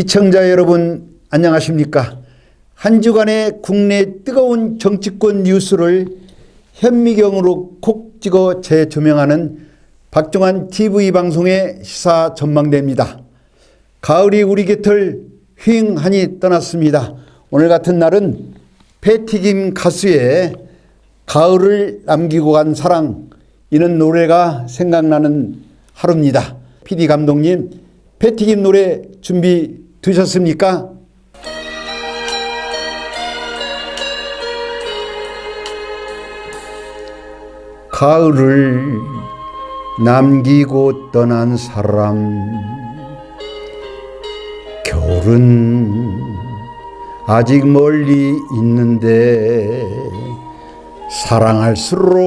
시청자 여러분 안녕하십니까? 한 주간의 국내 뜨거운 정치권 뉴스를 현미경으로 콕 찍어 재조명하는 박종환 TV 방송의 시사 전망대입니다. 가을이 우리 곁을 휘행하니 떠났습니다. 오늘 같은 날은 패튀김 가수의 가을을 남기고 간 사랑 이는 노래가 생각나는 하루입니다. PD 감독님, 패튀김 노래 준비 되셨습니까? 가을을 남기고 떠난 사람 겨울은 아직 멀리 있는데 사랑할수록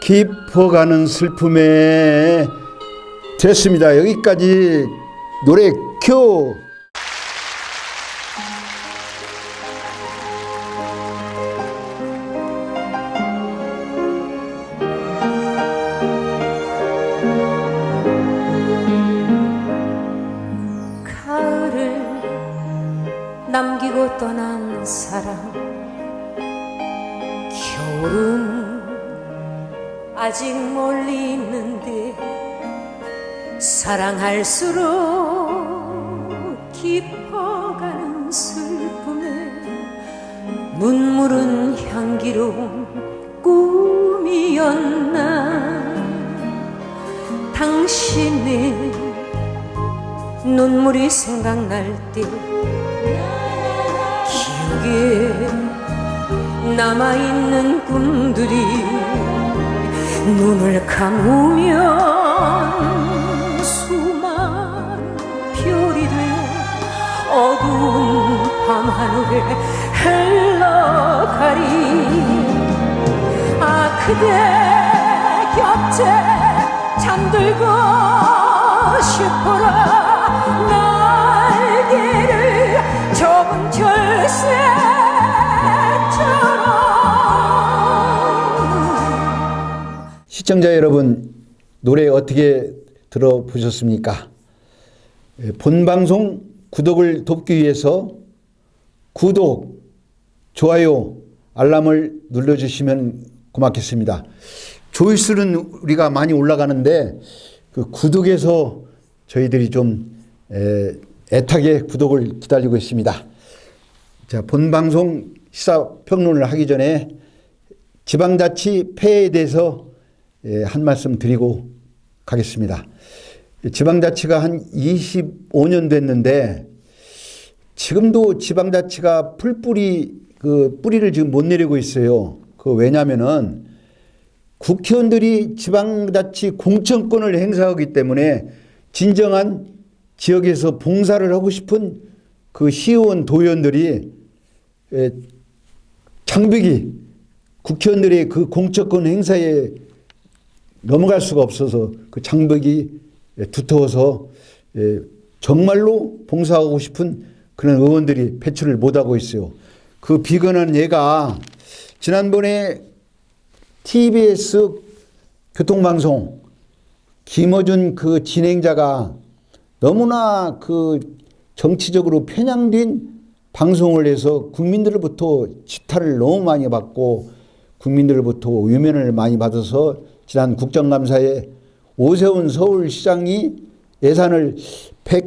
깊어가는 슬픔에 됐습니다. 여기까지 노래 큐. 가을을 남기고 떠난 사람 겨울은 아직 멀리 있는데 사랑할수록 깊어가는 슬픔에 눈물은 향기로운 꿈이었나. 당신의 눈물이 생각날 때 기억에 남아있는 꿈들이 눈을 감으면 어두운 밤하늘에 흘러가리. 아 그대 곁에 잠들고 싶어라. 날개를 좁은 결새처럼. 시청자 여러분 노래 어떻게 들어보셨습니까? 예, 본 방송 구독을 돕기 위해서 구독, 좋아요, 알람을 눌러주시면 고맙겠습니다. 조회수는 우리가 많이 올라가는데 그 구독에서 저희들이 좀 에, 애타게 구독을 기다리고 있습니다. 자, 본 방송 시사 평론을 하기 전에 지방자치 폐해에 대해서 예, 한 말씀 드리고 가겠습니다. 지방자치가 한 25년 됐는데 지금도 지방자치가 풀뿌리 그 뿌리를 지금 못 내리고 있어요. 그 왜냐면은 국회의원들이 지방자치 공천권을 행사하기 때문에 진정한 지역에서 봉사를 하고 싶은 그 시의원 도의원들이 에, 장벽이 국회의원들의 그 공천권 행사에 넘어갈 수가 없어서 그 장벽이 두터워서 예, 정말로 봉사하고 싶은 그런 의원들이 배출을 못하고 있어요. 그 비건한 예가 지난번에 TBS 교통방송 김어준 그 진행자가 너무나 그 정치적으로 편향된 방송을 해서 국민들로부터 지탄을 너무 많이 받고 국민들로부터 위면을 많이 받아서 지난 국정감사에 오세훈 서울시장이 예산을 100,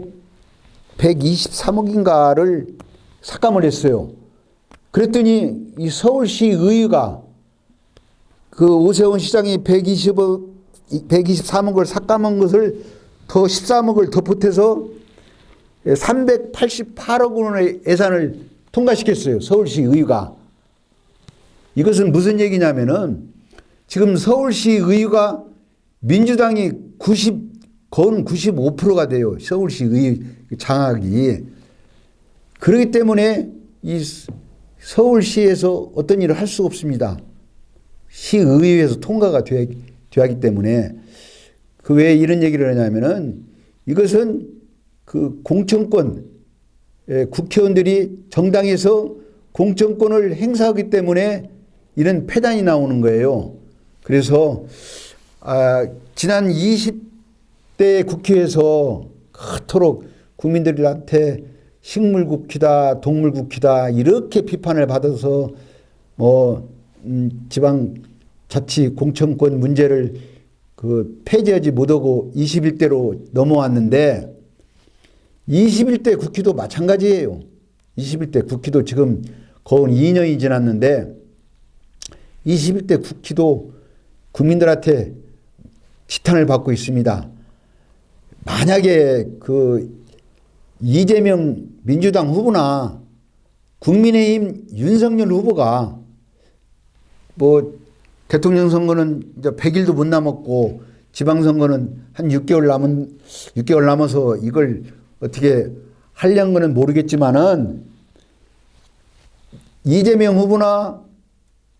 123억인가를 삭감을 했어요. 그랬더니 이 서울시 의회가 그 오세훈 시장이 120억, 123억을 삭감한 것을 더 13억을 더 보태서 388억 원의 예산을 통과시켰어요. 서울시 의회가. 이것은 무슨 얘기냐면은 지금 서울시 의회가 민주당이 90, 건 95%가 돼요. 서울시 의회 장악이. 그렇기 때문에 이 서울시에서 어떤 일을 할 수가 없습니다. 시의회에서 통과가 되어야 하기 때문에 그 왜 이런 얘기를 하냐면은 이것은 그 공천권, 예, 국회의원들이 정당에서 공천권을 행사하기 때문에 이런 폐단이 나오는 거예요. 그래서 아, 지난 20대 국회에서 그토록 국민들한테 식물국희다, 동물국희다 이렇게 비판을 받아서 뭐 음, 지방 자치 공천권 문제를 그 폐지하지 못하고 21대로 넘어왔는데 21대 국회도 마찬가지예요. 21대 국회도 지금 거의 2년이 지났는데 21대 국회도 국민들한테 지탄을 받고 있습니다. 만약에 그 이재명 민주당 후보나 국민의힘 윤석열 후보가 뭐 대통령 선거는 이제 100일도 못 남았고 지방 선거는 한 6개월 남은 6개월 남아서 이걸 어떻게 하려는 거는 모르겠지만은 이재명 후보나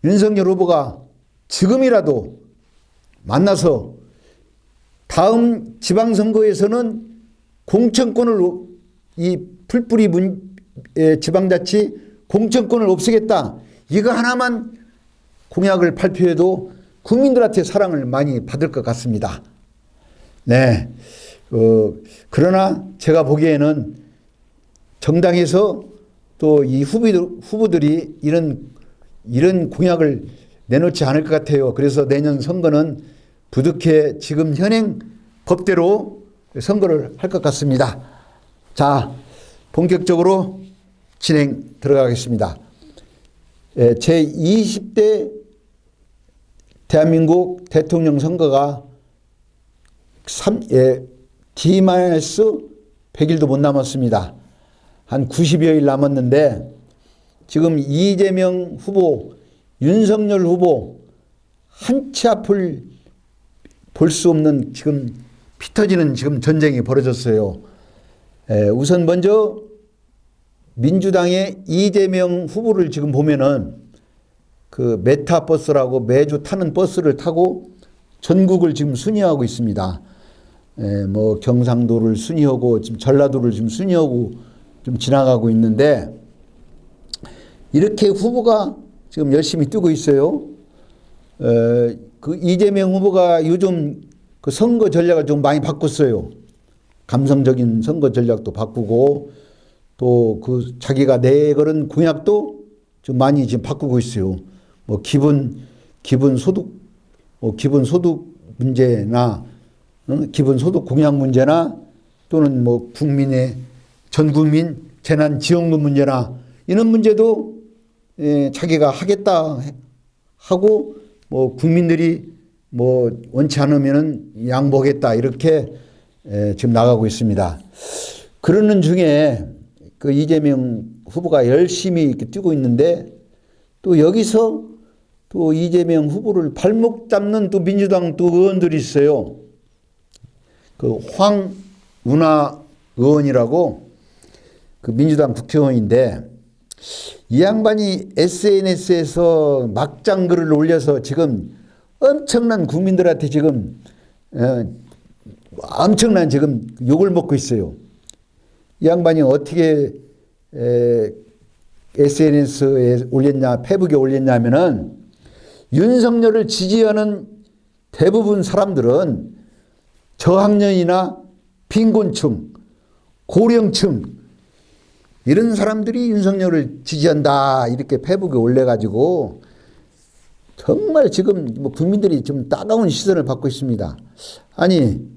윤석열 후보가 지금이라도 만나서 다음 지방선거에서는 공천권을 이 풀뿌리 문, 에, 지방자치 공천권을 없애겠다. 이거 하나만 공약을 발표해도 국민들한테 사랑을 많이 받을 것 같습니다. 네. 어, 그러나 제가 보기에는 정당에서 또 이 후보들, 후보들이 이런, 이런 공약을 내놓지 않을 것 같아요. 그래서 내년 선거는 부득해 지금 현행 법대로 선거를 할 것 같습니다. 자, 본격적으로 진행 들어가겠습니다. 예, 제 20대 대한민국 대통령 선거가 3, 예, D-100일도 못 남았습니다. 한 90여일 남았는데 지금 이재명 후보, 윤석열 후보 한치 앞을 볼 수 없는 지금 피 터지는 지금 전쟁이 벌어졌어요. 에, 우선 먼저 민주당의 이재명 후보를 지금 보면은 그 메타버스라고 매주 타는 버스를 타고 전국을 지금 순회하고 있습니다. 에, 뭐 경상도를 순회하고 지금 전라도를 지금 순회하고 좀 지나가고 있는데 이렇게 후보가 지금 열심히 뛰고 있어요. 에, 그 이재명 후보가 요즘 그 선거 전략을 좀 많이 바꿨어요. 감성적인 선거 전략도 바꾸고 또 그 자기가 내걸은 공약도 좀 많이 지금 바꾸고 있어요. 뭐 기본 기본 소득 뭐 기본 소득 문제나 어? 기본 소득 공약 문제나 또는 뭐 국민의 전 국민 재난 지원금 문제나 이런 문제도 예, 자기가 하겠다 하고 뭐 국민들이 뭐 원치 않으면은 양보하겠다 이렇게 에, 지금 나가고 있습니다. 그러는 중에 그 이재명 후보가 열심히 이렇게 뛰고 있는데 또 여기서 또 이재명 후보를 발목 잡는 또 민주당 또 의원들이 있어요. 그 황운하 의원이라고 그 민주당 국회의원인데 이 양반이 SNS에서 막장 글을 올려서 지금 엄청난 국민들한테 지금 어, 엄청난 지금 욕을 먹고 있어요. 이 양반이 어떻게 에, SNS에 올렸냐, 페북에 올렸냐면은 윤석열을 지지하는 대부분 사람들은 저학년이나 빈곤층, 고령층 이런 사람들이 윤석열을 지지한다 이렇게 페북에 올려가지고 정말 지금 뭐 국민들이 좀 따가운 시선을 받고 있습니다. 아니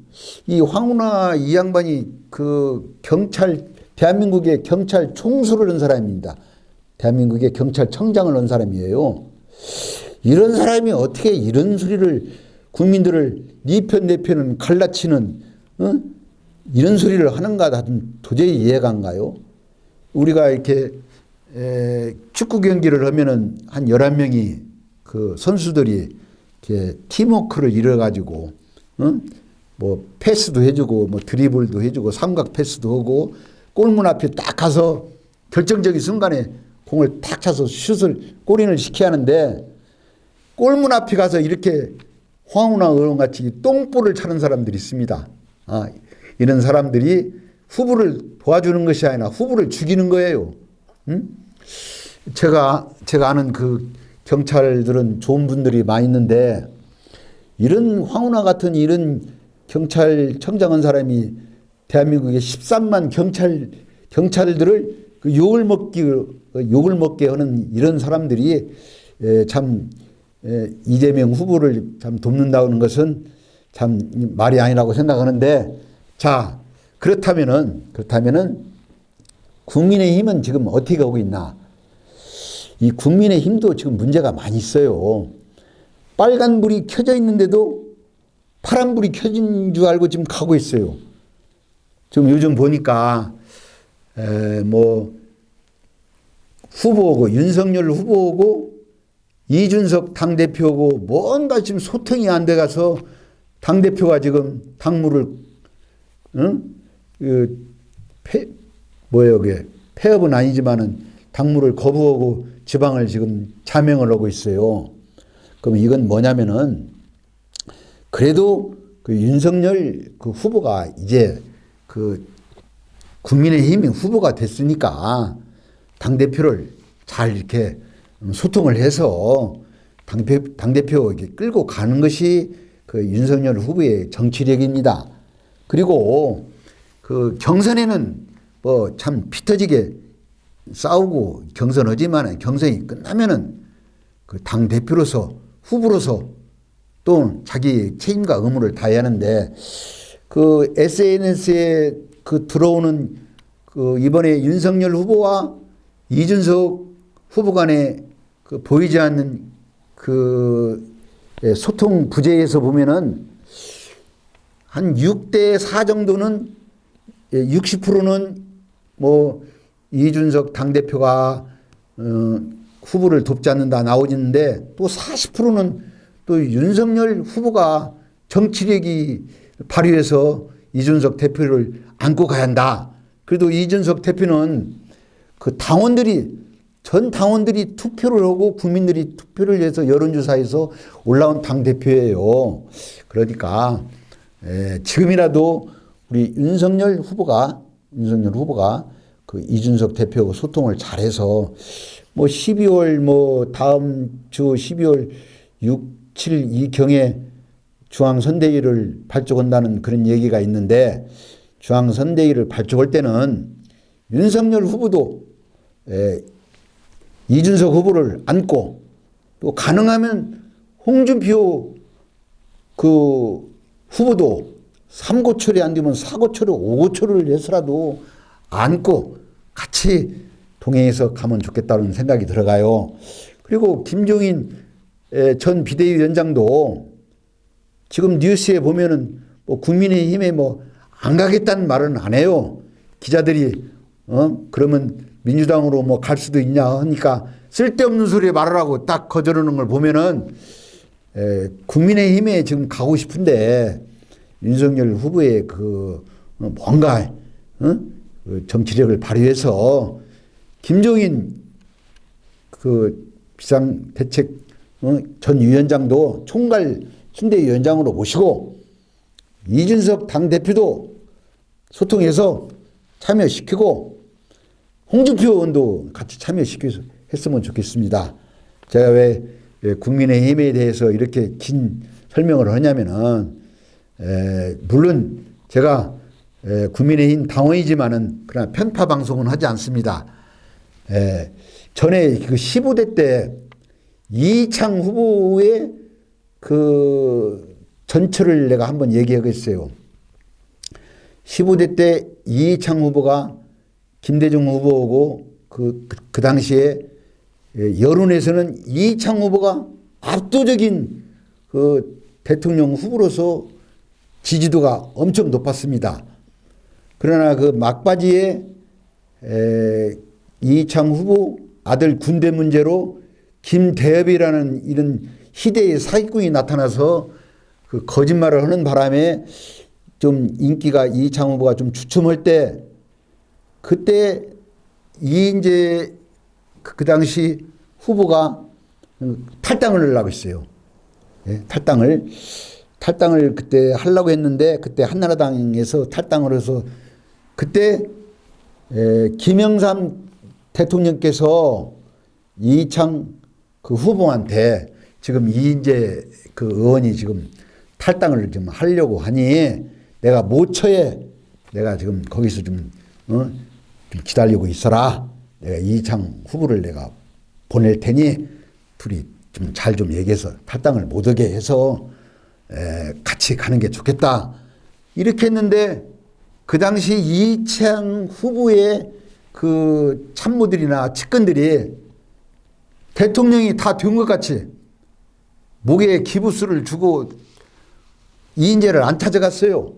이 황운하 이 양반이 그 경찰 대한민국의 경찰 총수를 한 사람입니다. 대한민국의 경찰청장을 한 사람이에요. 이런 사람이 어떻게 이런 소리를 국민들을 니편 내편은 갈라치는 어? 이런 소리를 하는가 나는 도저히 이해가 안 가요. 우리가 이렇게 에, 축구 경기를 하면은 한 11명이 그 선수들이 이렇게 팀워크를 이뤄 가지고 어? 뭐 패스도 해주고 뭐 드리블도 해주고 삼각 패스도 하고 골문 앞에 딱 가서 결정적인 순간에 공을 탁 차서 슛을 골인을 시켜야 하는데 골문 앞에 가서 이렇게 황운하 의원 같이 똥볼을 차는 사람들이 있습니다. 아, 이런 사람들이 후보를 도와주는 것이 아니라 후보를 죽이는 거예요. 응? 제가 제가 아는 그 경찰들은 좋은 분들이 많이 있는데 이런 황운하 같은 이런 경찰청장 한 사람이 대한민국의 13만 경찰 경찰들을 그 욕을 먹기 욕을 먹게 하는 이런 사람들이 에, 참 에, 이재명 후보를 참 돕는다는 것은 참 말이 아니라고 생각하는데 자 그렇다면은 그렇다면은 국민의힘은 지금 어떻게 하고 있나? 이 국민의힘도 지금 문제가 많이 있어요. 빨간 불이 켜져 있는데도 파란 불이 켜진 줄 알고 지금 가고 있어요. 지금 요즘 보니까 에, 뭐 후보고 윤석열 후보고 이준석 당 대표고 뭔가 지금 소통이 안 돼 가서 당 대표가 지금 당무를 응? 그 폐, 뭐예요, 그게. 폐업은 아니지만은 당무를 거부하고 지방을 지금 자명을 하고 있어요. 그럼 이건 뭐냐면은 그래도 그 윤석열 그 후보가 이제 그 국민의힘이 후보가 됐으니까 당대표를 잘 이렇게 소통을 해서 당대표, 당대표 이렇게 끌고 가는 것이 그 윤석열 후보의 정치력입니다. 그리고 그 경선에는 뭐 참 피터지게 싸우고 경선하지만 경선이 끝나면은 그 당 대표로서 후보로서 또 자기 책임과 의무를 다해야 하는데 그 SNS에 그 들어오는 그 이번에 윤석열 후보와 이준석 후보 간에 그 보이지 않는 그 예, 소통 부재에서 보면은 한 6대 4 정도는 60%는 뭐 이준석 당대표가 어, 후보를 돕지 않는다 나오는데 또 40%는 또 윤석열 후보가 정치력이 발휘해서 이준석 대표를 안고 가야 한다. 그래도 이준석 대표는 그 당원들이 전 당원들이 투표를 하고 국민들이 투표를 해서 여론조사에서 올라온 당대표예요. 그러니까 에, 지금이라도 우리 윤석열 후보가 윤석열 후보가 그 이준석 대표하고 소통을 잘해서 뭐 12월 뭐 다음 주 12월 6, 7 이 경에 중앙선대위를 발족한다는 그런 얘기가 있는데 중앙선대위를 발족할 때는 윤석열 후보도 에, 이준석 후보를 안고 또 가능하면 홍준표 그 후보도 삼고초리 안 되면 사고초리 오고초리를 해서라도 안고 같이 동행해서 가면 좋겠다는 생각이 들어가요. 그리고 김종인 에, 전 비대위원장도 지금 뉴스에 보면은 뭐 국민의힘에 뭐 안 가겠다는 말은 안 해요. 기자들이 어 그러면 민주당으로 뭐 갈 수도 있냐 하니까 쓸데없는 소리 말하라고 딱 거절하는 걸 보면은 에, 국민의힘에 지금 가고 싶은데 윤석열 후보의 그 어, 뭔가 어? 그 정치력을 발휘해서 김종인 그 비상대책 어? 전 위원장도 총괄 순대위원장으로 모시고 이준석 당대표도 소통해서 참여시키고 홍준표 의원도 같이 참여시켜서 했으면 좋겠습니다. 제가 왜 국민의힘에 대해서 이렇게 긴 설명을 하냐면은 에, 물론 제가 에, 국민의힘 당원이지만은 그러나 편파 방송은 하지 않습니다. 에, 전에 그 15대 때 이창 후보의 그 전철을 내가 한번 얘기하겠어요. 15대 때 이창 후보가 김대중 후보고 그, 그, 그 당시에 예, 여론에서는 이창 후보가 압도적인 그 대통령 후보로서 지지도가 엄청 높았습니다. 그러나 그 막바지에 에, 이창 후보 아들 군대 문제로 김대엽이라는 이런 희대의 사기꾼이 나타나서 그 거짓말을 하는 바람에 좀 인기가 이창 후보가 좀 주춤할 때 그때 이인재 그, 그 당시 후보가 탈당을 하려고 했어요. 예, 탈당을 탈당을 그때 하려고 했는데 그때 한나라당에서 탈당을 해서 그때 에, 김영삼 대통령께서 이창 그 후보한테 지금 이인재 그 의원이 지금 탈당을 좀 하려고 하니 내가 모처에 내가 지금 거기서 좀, 어? 좀 기다리고 있어라. 내가 이창 후보를 내가 보낼 테니 둘이 좀 잘좀 얘기해서 탈당을 못 하게 해서 에, 같이 가는 게 좋겠다. 이렇게 했는데 그 당시 이창 후보의 그 참모들이나 측근들이 대통령이 다 된 것 같이 목에 기부수를 주고 이인재를 안 찾아갔어요.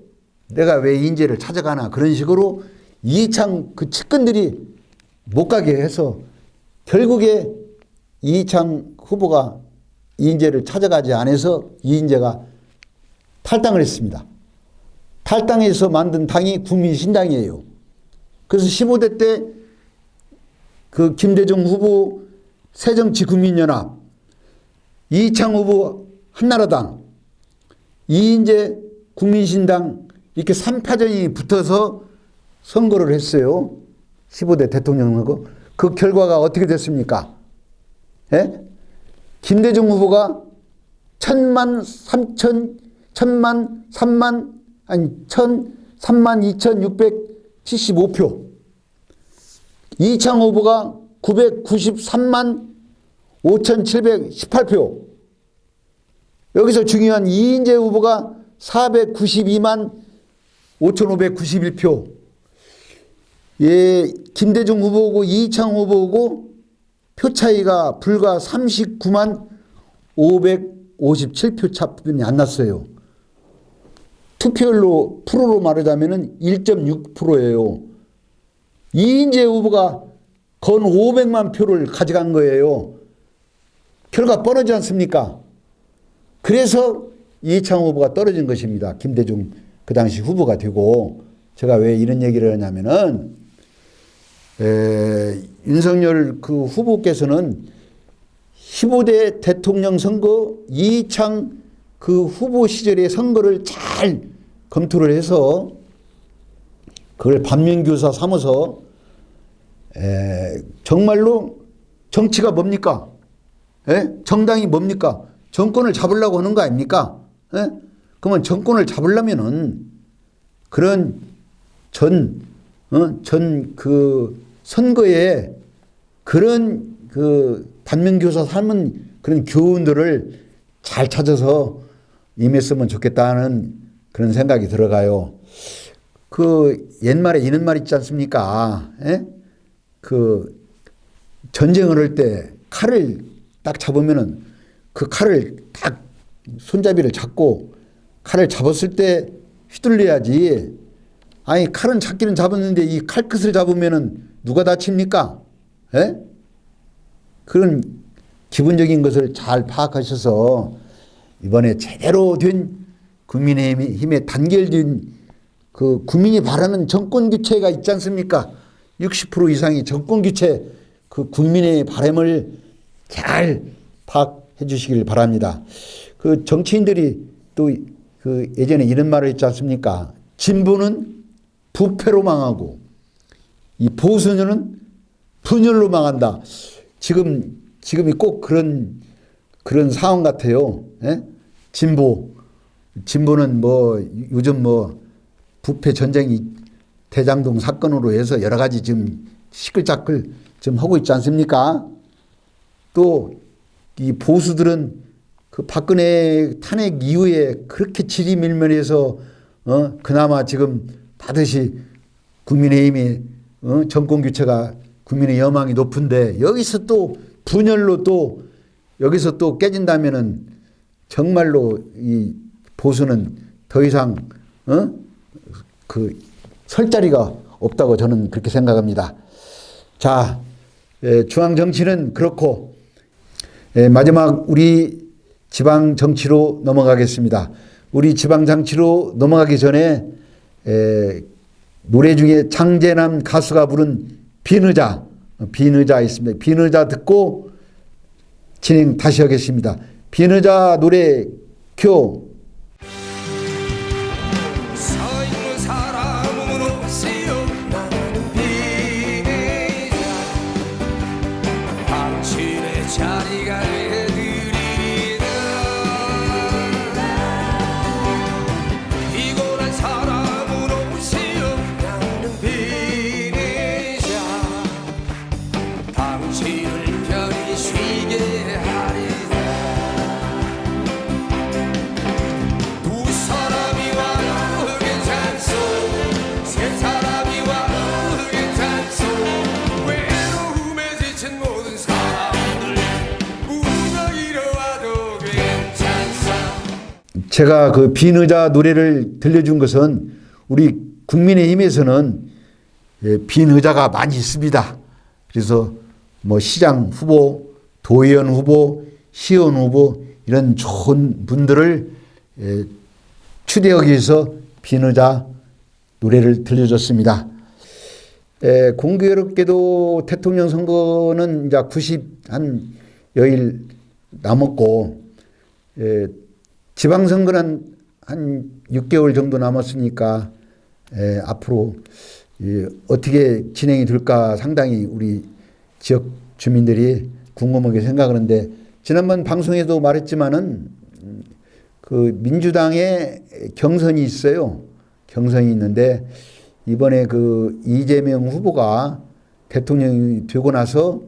내가 왜 이인재를 찾아가나 그런 식으로 이창 그 측근들이 못 가게 해서 결국에 이창 후보가 이인재를 찾아가지 않아서 이인재가 탈당을 했습니다. 탈당해서 만든 당이 국민신당이에요. 그래서 15대 때 그 김대중 후보 새정치국민연합, 이창 후보 한나라당, 이인재 국민신당 이렇게 3파전이 붙어서 선거를 했어요. 15대 대통령 선거. 그 결과가 어떻게 됐습니까? 예? 김대중 후보가 천만 삼천 천만 삼만 아니 천 삼만 이천 육백칠십오 표 이창 후보가 구백구십삼만 오천칠백십팔 표 여기서 중요한 이인재 후보가 492만 5,591표. 예, 김대중 후보고 이창 후보고 표 차이가 불과 39만 557표 차뿐이 안 났어요. 투표율로 프로로 말하자면은 1.6%예요. 이인재 후보가 건 500만 표를 가져간 거예요. 결과 뻔하지 않습니까? 그래서 이창 후보가 떨어진 것입니다. 김대중 그 당시 후보가 되고 제가 왜 이런 얘기를 하냐면은 에, 윤석열 그 후보께서는 15대 대통령 선거 이창 그 후보 시절의 선거를 잘 검토를 해서 그걸 반면교사 삼아서 에, 정말로 정치가 뭡니까? 예? 정당이 뭡니까? 정권을 잡으려고 하는 거 아닙니까? 예? 그러면 정권을 잡으려면은 그런 전, 어? 전그 선거에 그런 그 반면교사 삼은 그런 교훈들을 잘 찾아서 임했으면 좋겠다는 그런 생각이 들어가요. 그 옛말에 이런 말 있지 않습니까? 예? 그 전쟁을 할 때 칼을 딱 잡으면은 그 칼을 딱 손잡이를 잡고 칼을 잡았을 때 휘둘려야지. 아니 칼은 잡기는 잡았는데 이 칼끝을 잡으면은 누가 다칩니까? 예? 그런 기본적인 것을 잘 파악하셔서 이번에 제대로 된 국민의힘에 단결된 그 국민이 바라는 정권 교체가 있지 않습니까? 60% 이상이 정권 교체 그 국민의 바람을 잘 파악해 주시길 바랍니다. 그 정치인들이 또 그 예전에 이런 말을 했지 않습니까? 진보는 부패로 망하고 이 보수는 분열로 망한다. 지금 지금이 꼭 그런 그런 상황 같아요. 예? 진보 진보는 뭐 요즘 뭐 부패 전쟁이 대장동 사건으로 해서 여러 가지 지금 시끌짝끌 좀 하고 있지 않습니까? 또 이 보수들은 그 박근혜 탄핵 이후에 그렇게 지리밀면해서 어 그나마 지금 다듯이 국민의힘이 어 정권 교체가 국민의 여망이 높은데 여기서 또 분열로 또 여기서 또 깨진다면은 정말로 이 보수는 더 이상 어 그 설 자리가 없다고 저는 그렇게 생각합니다. 자, 에, 중앙 정치는 그렇고 에, 마지막 우리 지방 정치로 넘어가겠습니다. 우리 지방 정치로 넘어가기 전에 에, 노래 중에 장재남 가수가 부른 비느자 비느자 있습니다. 비느자 듣고 진행 다시 하겠습니다. 비느자 노래 큐. 제가 그 빈의자 노래를 들려준 것은 우리 국민의힘에서는 예, 빈의자가 많이 있습니다. 그래서 뭐 시장 후보, 도의원 후보, 시의원 후보 이런 좋은 분들을 예, 추대하기 위해서 빈의자 노래를 들려줬습니다. 에, 공교롭게도 대통령 선거는 이제 90 한 여일 남았고 에, 지방선거는 한 6개월 정도 남았으니까 에, 앞으로 이, 어떻게 진행이 될까 상당히 우리 지역 주민들이 궁금하게 생각하는데 지난번 방송에도 말했지만은 음, 그 민주당의 경선이 있어요. 경선이 있는데 이번에 그 이재명 후보가 대통령이 되고 나서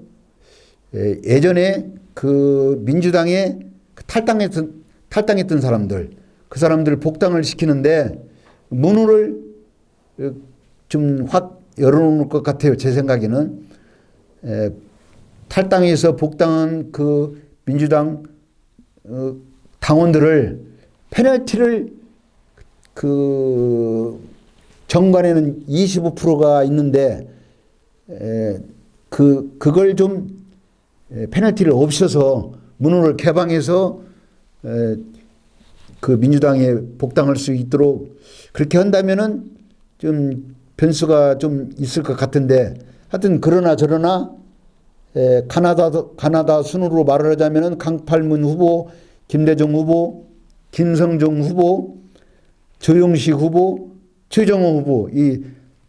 예, 예전에 그 민주당에 그 탈당했던 탈당했던 사람들 그 사람들 복당을 시키는데 문을 어, 좀확 열어놓을 것 같아요. 제 생각에는 에, 탈당해서 복당한 그 민주당 어, 당원들을 페널티를 그 정관에는 25%가 있는데 에, 그 그걸 좀 에, 페널티를 없애서 문호를 개방해서 에, 그 민주당에 복당할 수 있도록 그렇게 한다면은 좀 변수가 좀 있을 것 같은데 하여튼 그러나 저러나 에, 카나다 카나다 순으로 말을 하자면은 강팔문 후보, 김대중 후보, 김성종 후보, 조용식 후보, 최정호 후보 이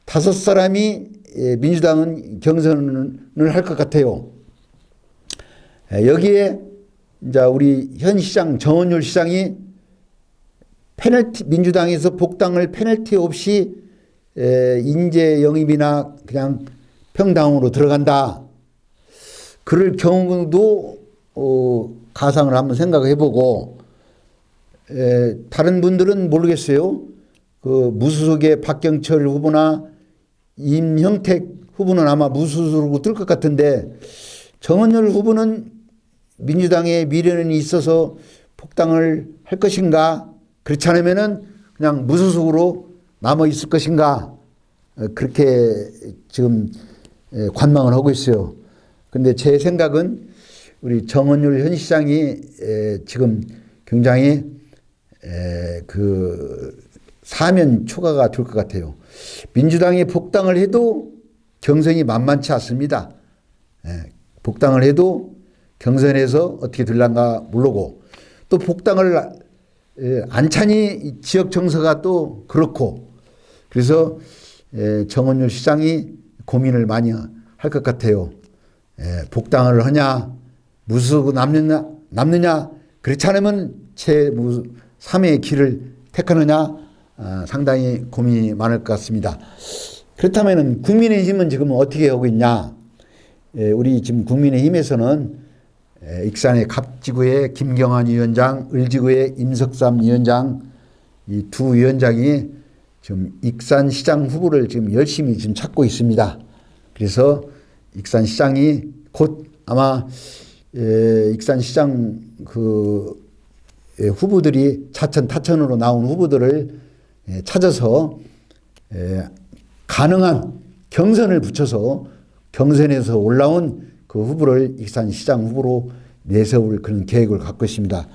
다섯 사람이 에, 민주당은 경선을 할 것 같아요. 에, 여기에 이제 우리 현 시장 정원율 시장이 페널티 민주당에서 복당을 페널티 없이 에, 인재 영입이나 그냥 평당으로 들어간다. 그럴 경우도 어, 가상을 한번 생각해 보고 에, 다른 분들은 모르겠어요. 그 무소속의 박경철 후보나 임형택 후보는 아마 무소속으로 뜰 것 같은데 정은열 후보는 민주당의 미래는 있어서 복당을 할 것인가? 그렇지 않으면은 그냥 무소속으로 남아 있을 것인가? 어, 그렇게 지금 에, 관망을 하고 있어요. 근데 제 생각은 우리 정은율 현 시장이 에, 지금 굉장히 에, 그 사면 초과가 될 것 같아요. 민주당이 복당을 해도 경선이 만만치 않습니다. 예, 복당을 해도 경선에서 어떻게 될란가 모르고 또 복당을 예, 안찬이 지역 정서가 또 그렇고 그래서 예, 정원율 시장이 고민을 많이 할 것 같아요. 예, 복당을 하냐 무수고 남느냐 남느냐 그렇지 않으면 제 삶의 길을 택하느냐 아, 상당히 고민이 많을 것 같습니다. 그렇다면 국민의힘은 지금 어떻게 하고 있냐? 예, 우리 지금 국민의힘에서는 예, 익산의 갑지구의 김경환 위원장, 을지구의 임석삼 위원장 이 두 위원장이 지금 익산시장 후보를 지금 열심히 지금 찾고 있습니다. 그래서 익산시장이 곧 아마 예, 익산시장 그 예, 후보들이 차천 타천으로 나온 후보들을 예, 찾아서 예, 가능한 경선을 붙여서 경선에서 올라온 그 후보를 익산시장 후보로 내세울 그런 계획을 갖고 있습니다.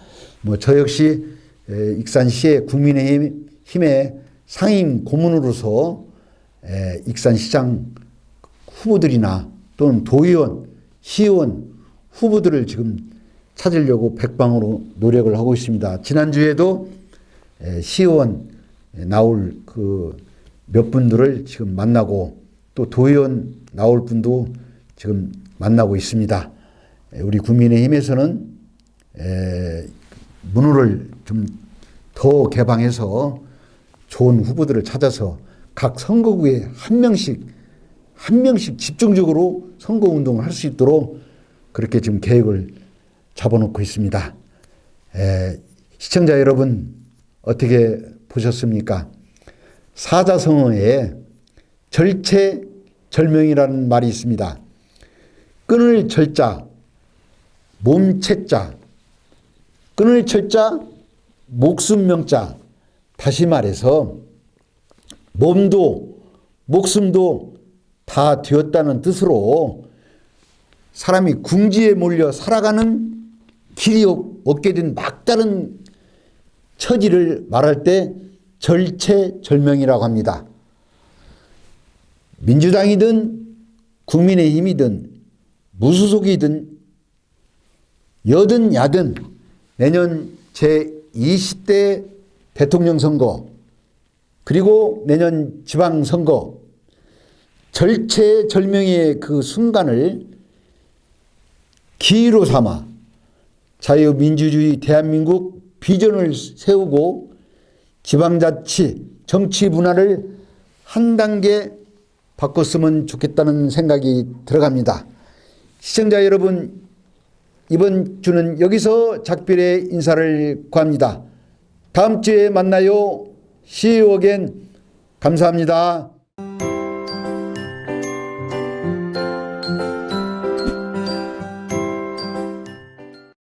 뭐 저 역시 에, 익산시의 국민의힘 힘의 상임 고문으로서 에, 익산시장 후보들이나 또는 도의원, 시의원 후보들을 지금 찾으려고 백방으로 노력을 하고 있습니다. 지난주에도 에, 시의원 나올 그 몇 분들을 지금 만나고 또 도의원 나올 분도 지금 만나고 있습니다. 우리 국민의힘에서는 에, 문호를 좀 더 개방해서 좋은 후보들을 찾아서 각 선거구에 한 명씩 한 명씩 집중적으로 선거 운동을 할 수 있도록 그렇게 지금 계획을 잡아놓고 있습니다. 에, 시청자 여러분 어떻게 보셨습니까? 사자성어에 절체절명이라는 말이 있습니다. 끊을 절자, 몸체자, 끊을 철자, 목숨 명자 다시 말해서 몸도 목숨도 다 되었다는 뜻으로 사람이 궁지에 몰려 살아가는 길이 없- 없게 된 막다른 처지를 말할 때 절체절명이라고 합니다. 민주당이든 국민의힘이든 무소속이든 여든 야든 내년 제20대 대통령 선거 그리고 내년 지방선거 절체절명의 그 순간을 기회로 삼아 자유민주주의 대한민국 비전을 세우고 지방자치 정치 문화를 한 단계 바꿨으면 좋겠다는 생각이 들어갑니다. 시청자 여러분 이번 주는 여기서 작별의 인사를 구합니다. 다음 주에 만나요. Again. 감사합니다.